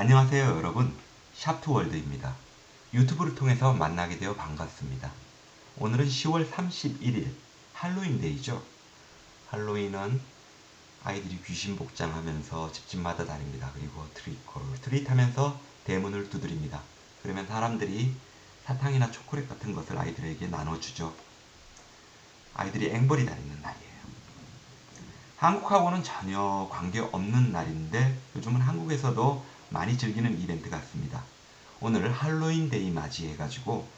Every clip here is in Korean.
안녕하세요 여러분 샵투월드입니다. 유튜브를 통해서 만나게 되어 반갑습니다. 오늘은 10월 31일 할로윈데이죠. 할로윈은 아이들이 귀신 복장하면서 집집마다 다닙니다. 그리고 트리콜 트릿 하면서 대문을 두드립니다. 그러면 사람들이 사탕이나 초콜릿 같은 것을 아이들에게 나눠주죠. 아이들이 앵벌이 다니는 날이에요. 한국하고는 전혀 관계없는 날인데 요즘은 한국에서도 많이 즐기는 이벤트 같습니다. 오늘 할로윈 데이 맞이해가지고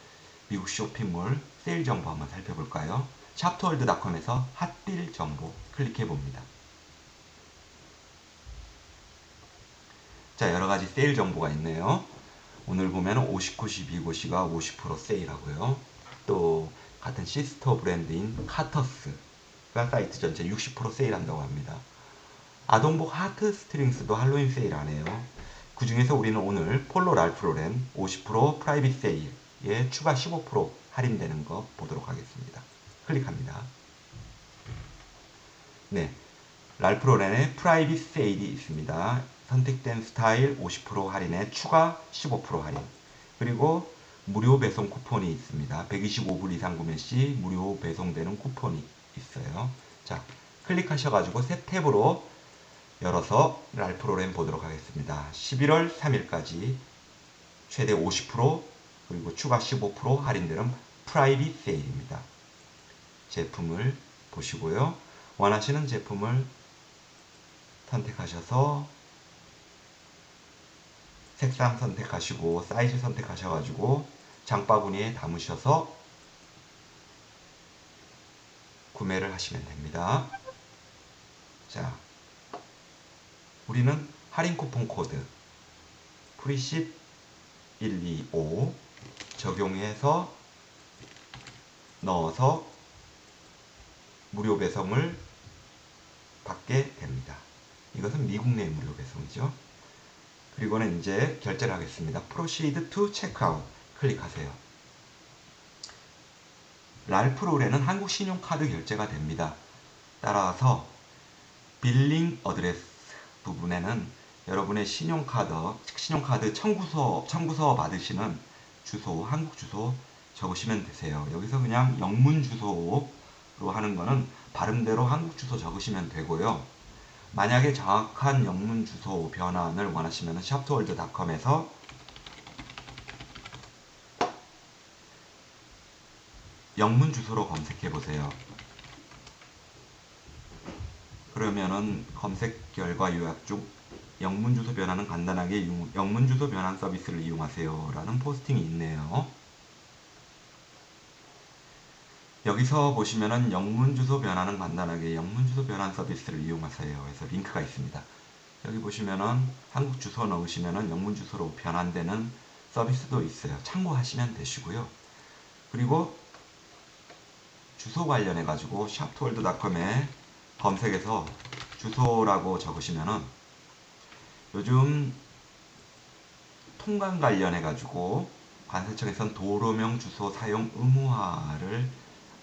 미국 쇼핑몰 세일 정보 한번 살펴볼까요? 샵트월드닷컴에서 핫딜 정보 클릭해봅니다. 자 여러가지 세일 정보가 있네요. 오늘 보면 59, 12고시가 50% 세일하고요. 또 같은 시스터 브랜드인 카터스가 사이트 전체 60% 세일한다고 합니다. 아동복 하트 스트링스도 할로윈 세일 하네요. 그 중에서 우리는 오늘 폴로 랄프로렌 50% 프라이빗 세일에 추가 15% 할인되는 거 보도록 하겠습니다. 클릭합니다. 네, 랄프로렌의 프라이빗 세일이 있습니다. 선택된 스타일 50% 할인에 추가 15% 할인 그리고 무료 배송 쿠폰이 있습니다. 125불 이상 구매 시 무료 배송되는 쿠폰이 있어요. 자, 클릭하셔가지고 새 탭으로 열어서 랄 프로렌 보도록 하겠습니다. 11월 3일까지 최대 50% 그리고 추가 15% 할인되는 프라이빗 세일입니다. 제품을 보시고요. 원하시는 제품을 선택하셔서 색상 선택하시고 사이즈 선택하셔가지고 장바구니에 담으셔서 구매를 하시면 됩니다. 자, 우리는 할인 쿠폰 코드 프리십 125 적용해서 넣어서 무료 배송을 받게 됩니다. 이것은 미국 내 무료 배송이죠. 그리고는 이제 결제를 하겠습니다. Proceed to Checkout 클릭하세요. 랄프롤에는 한국 신용카드 결제가 됩니다. 따라서 빌링 어드레스 부분에는 여러분의 신용카드, 신용카드 청구서, 청구서 받으시는 주소, 한국 주소 적으시면 되세요. 여기서 그냥 영문 주소로 하는 거는 발음대로 한국 주소 적으시면 되고요. 만약에 정확한 영문 주소 변환을 원하시면 샵트월드닷컴에서 영문 주소로 검색해 보세요. 그러면은 검색 결과 요약 중 영문 주소 변환은 간단하게 영문 주소 변환 서비스를 이용하세요 라는 포스팅이 있네요. 여기서 보시면은 영문 주소 변환은 간단하게 영문 주소 변환 서비스를 이용하세요. 해서 링크가 있습니다. 여기 보시면은 한국 주소 넣으시면은 영문 주소로 변환되는 서비스도 있어요. 참고하시면 되시고요. 그리고 주소 관련해 가지고 샵트월드닷컴에 검색해서 주소라고 적으시면은 요즘 통관 관련해 가지고 관세청에선 도로명 주소 사용 의무화를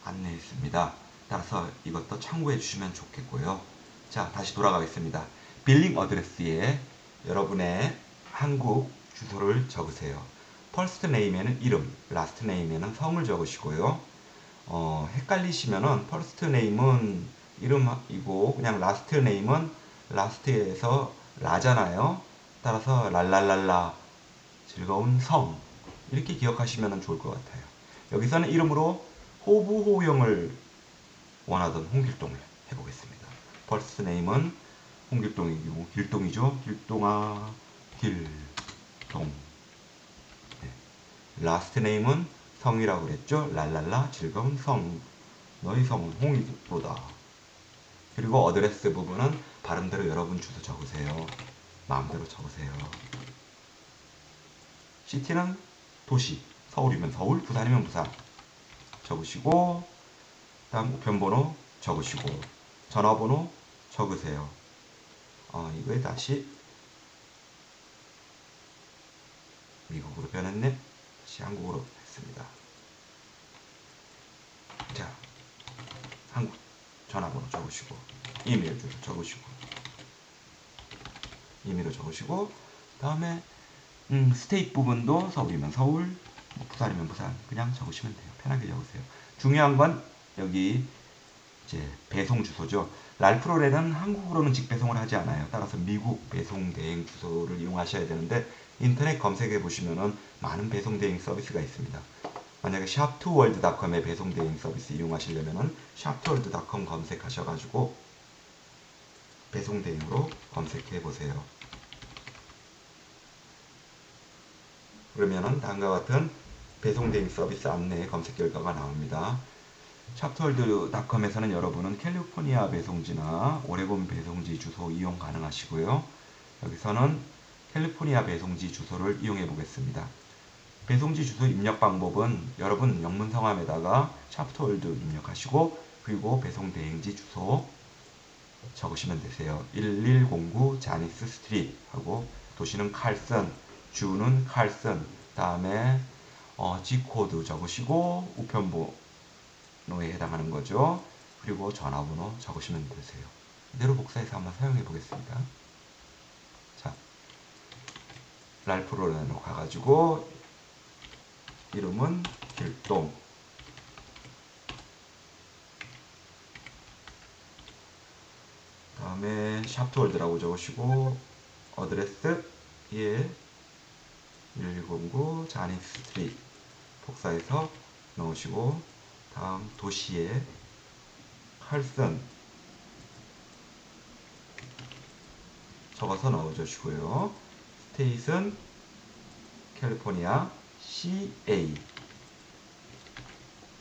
안내했습니다. 따라서 이것도 참고해 주시면 좋겠고요. 자, 다시 돌아가겠습니다. 빌링 어드레스에 여러분의 한국 주소를 적으세요. 퍼스트 네임에는 이름, 라스트 네임에는 성을 적으시고요. 어, 헷갈리시면은 퍼스트 네임은 이름이고 그냥 라스트 네임은 라스트에서 라잖아요. 따라서 랄랄랄라 즐거운 성 이렇게 기억하시면 좋을 것 같아요. 여기서는 이름으로 호부호영을 원하던 홍길동을 해보겠습니다. 벌스 네임은 홍길동이고 길동이죠. 길동아 길동 네. 라스트 네임은 성이라고 그랬죠. 랄랄라 즐거운 성 너희 성은 홍이로다. 그리고 어드레스 부분은 발음대로 여러분 주소 적으세요. 마음대로 적으세요. 시티는 도시, 서울이면 서울, 부산이면 부산. 적으시고 다음 우편번호 적으시고 전화번호 적으세요. 어, 이거에 다시 미국으로 변했네. 다시 한국어로 했습니다. 자, 한국 전화번호 적으시고 이메일 주소 적으시고 이메일 적으시고 다음에 음, 스테이트 부분도 서울이면 서울, 뭐 부산이면 부산 그냥 적으시면 돼요. 편하게 적으세요. 중요한 건 여기 이제 배송 주소죠. 랄프로레는 한국으로는 직배송을 하지 않아요. 따라서 미국 배송 대행 주소를 이용하셔야 되는데 인터넷 검색해 보시면은 많은 배송 대행 서비스가 있습니다. 만약에 샵투월드닷컴의 배송 대행 서비스 이용하시려면은 샵투월드닷컴 검색하셔가지고 배송 대행으로 검색해 보세요. 그러면은 다음과 같은 배송 대행 서비스 안내 검색 결과가 나옵니다. 샵트월드닷컴에서는 여러분은 캘리포니아 배송지나 오레곤 배송지 주소 이용 가능하시고요. 여기서는 캘리포니아 배송지 주소를 이용해 보겠습니다. 배송지 주소 입력 방법은 여러분 영문 성함에다가 샵트월드 입력하시고 그리고 배송 대행지 주소 적으시면 되세요. 1109 자니스 스트리트 하고 도시는 칼슨, 주는 칼슨, 다음에 어, G코드 적으시고 우편번호에 해당하는 거죠. 그리고 전화번호 적으시면 되세요. 이대로 복사해서 한번 사용해 보겠습니다. 자, 랄프로렌으로 가가지고 이름은 길동 다음에 샵트월드라고 적으시고 어드레스 예1109 자니 스트리트 복사해서 넣으시고 다음 도시에 칼슨 적어서 넣어주시고요. 스테이트는 캘리포니아 CA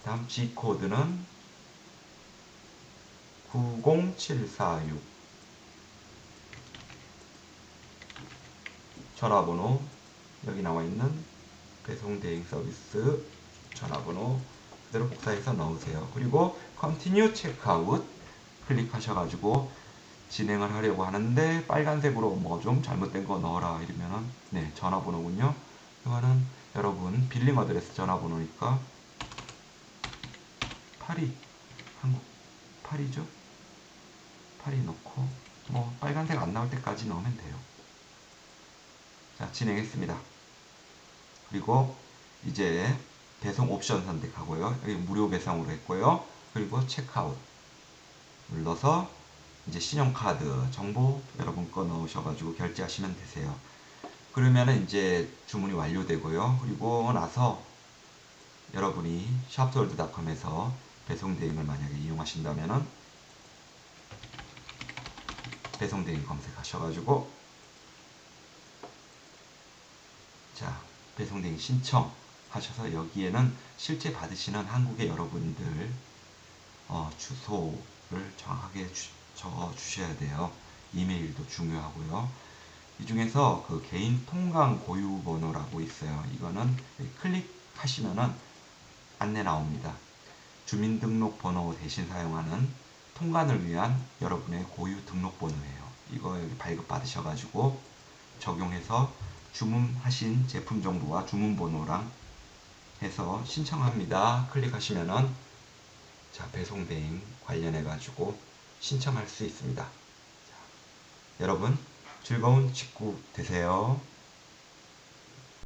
다음 G코드는 90746 전화번호 여기 나와 있는 배송 대행 서비스 전화번호 그대로 복사해서 넣으세요. 그리고 Continue Checkout 클릭하셔가지고 진행을 하려고 하는데 빨간색으로 뭐 좀 잘못된 거 넣어라 이러면은 네 전화번호군요. 이거는 여러분 빌링 어드레스 전화번호니까 8이 한국 8이죠. 8이 넣고 뭐 빨간색 안 나올 때까지 넣으면 돼요. 자 진행했습니다. 그리고 이제 배송 옵션 선택하고요. 여기 무료 배송으로 했고요. 그리고 체크아웃 눌러서 이제 신용카드 정보 여러분 거 넣으셔가지고 결제하시면 되세요. 그러면은 이제 주문이 완료되고요. 그리고 나서 여러분이 샵트월드닷컴에서 배송 대행을 만약에 이용하신다면은 배송 대행 검색하셔가지고 자 배송 대행 신청 하셔서 여기에는 실제 받으시는 한국의 여러분들 어, 주소를 정확하게 주, 적어 주셔야 돼요. 이메일도 중요하고요. 이 중에서 그 개인 통관 고유 번호라고 있어요. 이거는 클릭하시면은 안내 나옵니다. 주민등록번호 대신 사용하는 통관을 위한 여러분의 고유 등록번호예요. 이거 여기 발급 받으셔가지고 적용해서 주문하신 제품 정보와 주문번호랑 해서 신청합니다. 클릭하시면은 자 배송 대행 관련해 가지고 신청할 수 있습니다. 자, 여러분 즐거운 직구 되세요.